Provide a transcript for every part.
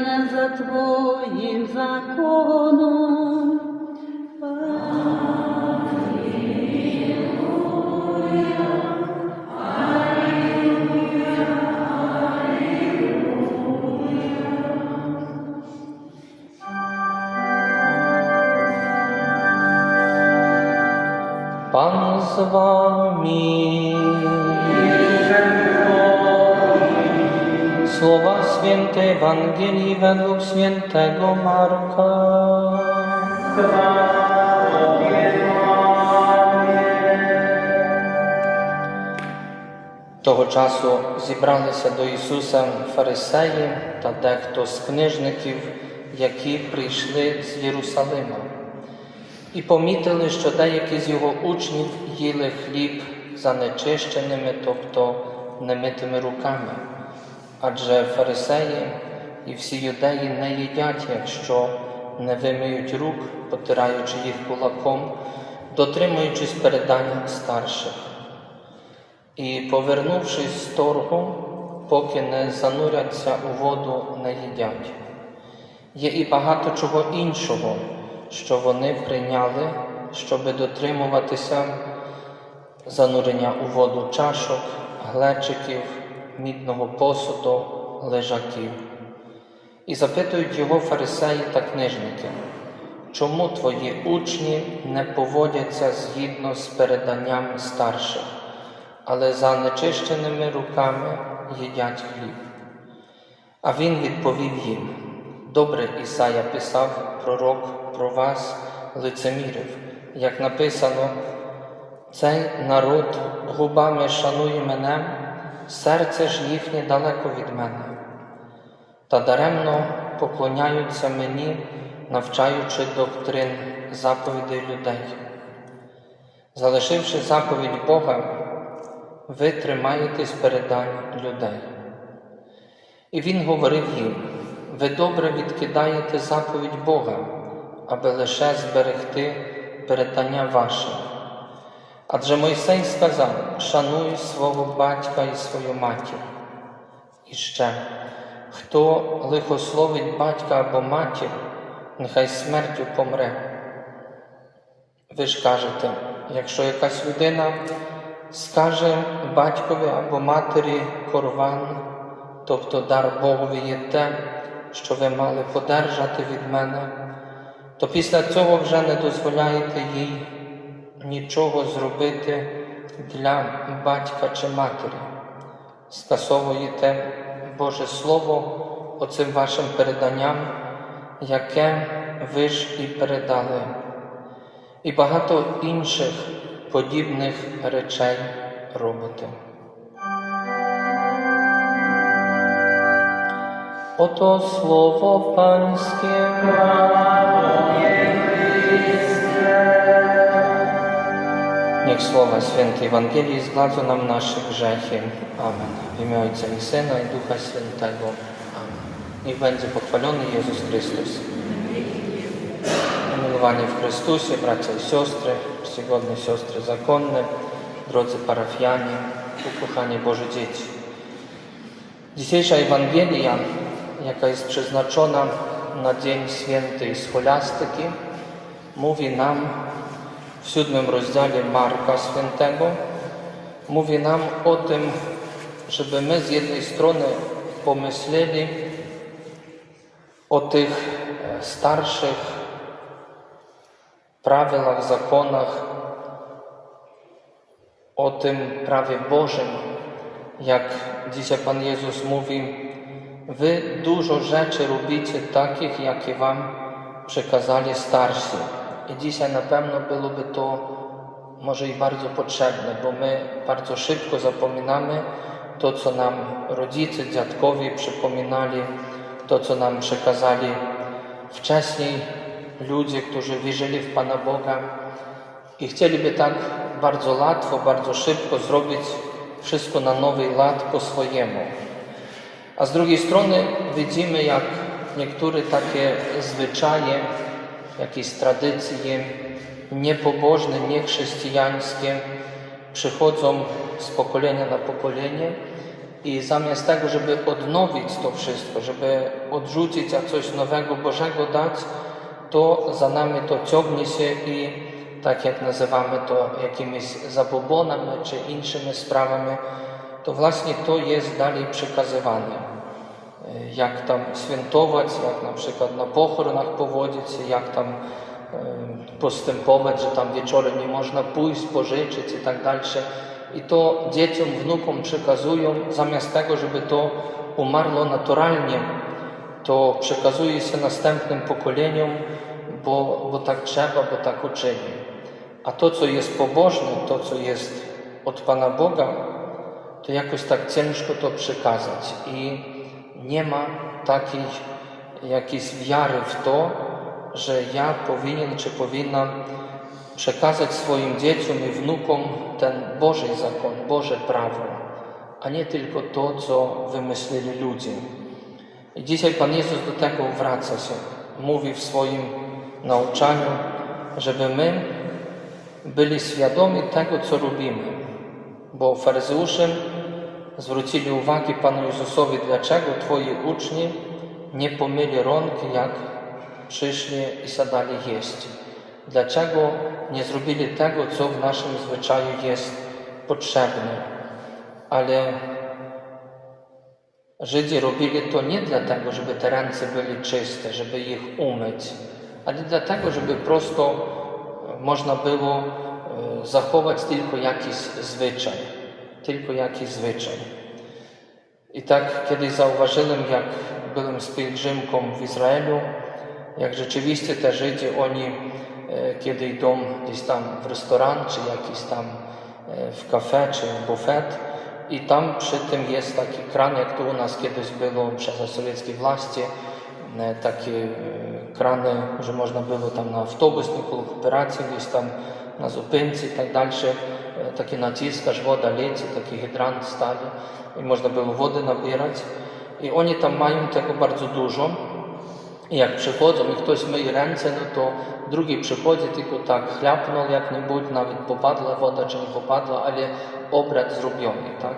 мене за Твоїм законом. Пан з вами. Słowa świętej Ewangelii według świętego Marka. Того часу зібралися до Ісуса фарисеї та дехто з книжників, які прийшли з Єрусалима, і помітили, що деякі з його учнів їли хліб за нечищеними, тобто немитими руками. Адже фарисеї і всі юдеї не їдять, якщо не вимиють рук, потираючи їх кулаком, дотримуючись передань старших. І, повернувшись з торгу, поки не зануряться у воду, не їдять. Є і багато чого іншого, що вони прийняли, щоби дотримуватися занурення у воду чашок, глечиків, мідного посуду, лежаків. І запитують його фарисеї та книжники, чому твої учні не поводяться згідно з переданням старших, але за нечищеними руками їдять хліб. А він відповів їм: Добре Ісая писав пророк про вас, лицемірів, як написано, цей народ губами шанує мене, серце ж їхнє далеко від мене, та даремно поклоняються мені, навчаючи доктрин заповідей людей. Залишивши заповідь Бога, ви тримаєтесь передань людей. І він говорив їм: ви добре відкидаєте заповідь Бога, аби лише зберегти передання ваше. Адже Мойсей сказав: шануй свого батька і свою матір. І ще, хто лихословить батька або матір, нехай смертю помре. Ви ж кажете, якщо якась людина скаже батькові або матері корван, тобто дар Богові є те, що ви мали подержати від мене, то після цього вже не дозволяєте їй нічого зробити для батька чи матері. Скасовуєте Боже Слово оцим вашим переданням, яке ви ж і передали, і багато інших подібних речей робите. Ото слово панське. Niech słowa świętej Ewangelii zgładzą nam nasze grzechy. Amen. W imię Ojca i Syna i Ducha Świętego. Amen. Niech będzie pochwalony Jezus Chrystus. Umiłowanie w Chrystusie, bracia i siostry, czcigodne siostry zakonne, drodzy parafianie, ukochanie Boże dzieci. Dzisiejsza Ewangelia, jaka jest przeznaczona na Dzień Świętej Scholastyki, mówi nam w siódmym rozdziale Marka Świętego, mówi nam o tym, żeby my z jednej strony pomyśleli o tych starszych prawilach, zakonach, o tym prawie Bożym, jak dzisiaj Pan Jezus mówi, Wy dużo rzeczy robicie takich, jakie Wam przekazali starsi. I dzisiaj na pewno byłoby to może i bardzo potrzebne, bo my bardzo szybko zapominamy to, co nam rodzice, dziadkowie przypominali, to, co nam przekazali wcześniej ludzie, którzy wierzyli w Pana Boga i chcieliby tak bardzo łatwo, bardzo szybko zrobić wszystko na nowy lad po swojemu. A z drugiej strony widzimy, jak niektóre takie zwyczaje, jakieś tradycje niepobożne, niechrześcijańskie przychodzą z pokolenia na pokolenie i zamiast tego, żeby odnowić to wszystko, żeby odrzucić, a coś nowego Bożego dać, to za nami to ciągnie się i tak jak nazywamy to jakimiś zabobonami czy innymi sprawami, to właśnie to jest dalej przekazywane. Jak tam świętować, jak na przykład na pochronach powodzić jak tam e, postępować, że tam wieczorem nie można pójść, pożyczyć i tak dalej. I to dzieciom, wnukom przekazują, zamiast tego, żeby to umarło naturalnie, to przekazuje się następnym pokoleniom, bo, bo tak trzeba, bo tak uczyni. A to, co jest pobożne, to, co jest od Pana Boga, to jakoś tak ciężko to przekazać. I nie ma takiej jakiejś wiary w to, że ja powinien czy powinna przekazać swoim dzieciom i wnukom ten Boży zakon, Boże prawo, a nie tylko to, co wymyślili ludzie. I dzisiaj Pan Jezus do tego wraca się. Mówi w swoim nauczaniu, żeby my byli świadomi tego, co robimy. Bo faryzeusze zwrócili uwagę Panu Jezusowi, dlaczego Twoi uczni nie pomyli rąk, jak przyszli i sadali jeść. Dlaczego nie zrobili tego, co w naszym zwyczaju jest potrzebne. Ale Żydzi robili to nie dlatego, żeby te ręce byli czyste, żeby ich umyć, ale dlatego, żeby prosto można było e, zachować tylko jakiś zwyczaj. Tylko jakiś zwyczaj. I tak kiedyś zauważyłem, jak byłem z pielgrzymką w Izraelu, jak rzeczywiście te Żydzi, oni e, kiedy idą gdzieś tam w restaurant, czy jakiś tam e, w kafe, czy w bufet, i tam przy tym jest taki kran, jak tu u nas kiedyś było przez sowieckie władze, e, takie krany, że można było tam na autobus, nie operacji, gdzieś tam na zupynce i tak dalej, takie naciskasz, woda leci, taki hydrant stali i można było wody nabierać. I oni tam mają tego bardzo dużo. Jak przychodzą i ktoś myje ręce, no to drugi przychodzi, tylko tak chlapnął jak-niebudź, nawet popadła woda czy nie popadła, ale obrad zrobiony, tak?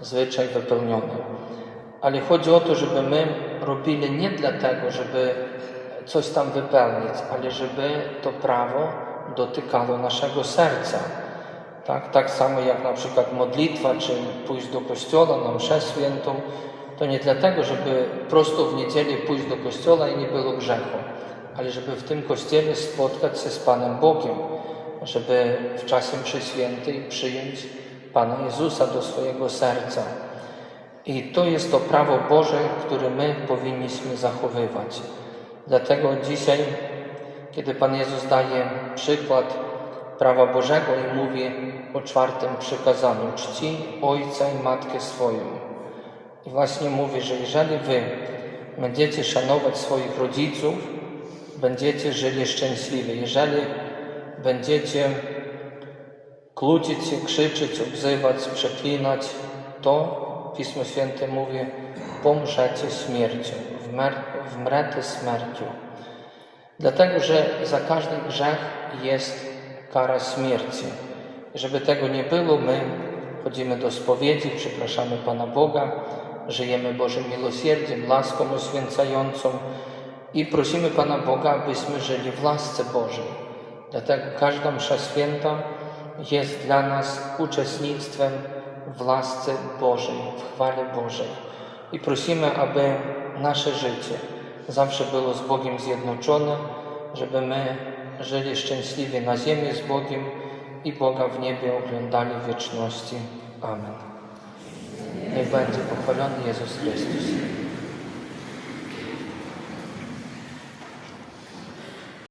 Zwyczaj wypełniony. Ale chodzi o to, żeby my robili nie dlatego, żeby coś tam wypełnić, ale żeby to prawo dotykało naszego serca. Tak, tak samo jak na przykład modlitwa, czy pójść do kościoła na mszę świętą, to nie dlatego, żeby prosto w niedzielę pójść do kościoła i nie było grzechu, ale żeby w tym kościele spotkać się z Panem Bogiem, żeby w czasie mszy świętej przyjąć Pana Jezusa do swojego serca. I to jest to prawo Boże, które my powinniśmy zachowywać. Dlatego dzisiaj, kiedy Pan Jezus daje przykład prawa Bożego i mówi o czwartym przykazaniu: czci ojca i matkę swoją. I właśnie mówi, że jeżeli wy będziecie szanować swoich rodziców, będziecie żyli szczęśliwie. Jeżeli będziecie kłócić się, krzyczeć, obzywać, przeklinać, to Pismo Święte mówi, pomrzecie śmiercią, wmrete śmiercią. Dlatego, że za każdy grzech jest kara śmierci. Żeby tego nie było, my chodzimy do spowiedzi, przepraszamy Pana Boga, żyjemy Bożym miłosierdziem, laską uświęcającą i prosimy Pana Boga, abyśmy żyli w lasce Bożej. Dlatego każda msza święta jest dla nas uczestnictwem w lasce Bożej, w chwale Bożej. I prosimy, aby nasze życie zawsze było z Bogiem zjednoczone, żeby my żyli szczęśliwie na ziemi z Bogiem i Boga w niebie oglądali w wieczności. Amen. Niech będzie pochwalony Jezus Chrystus.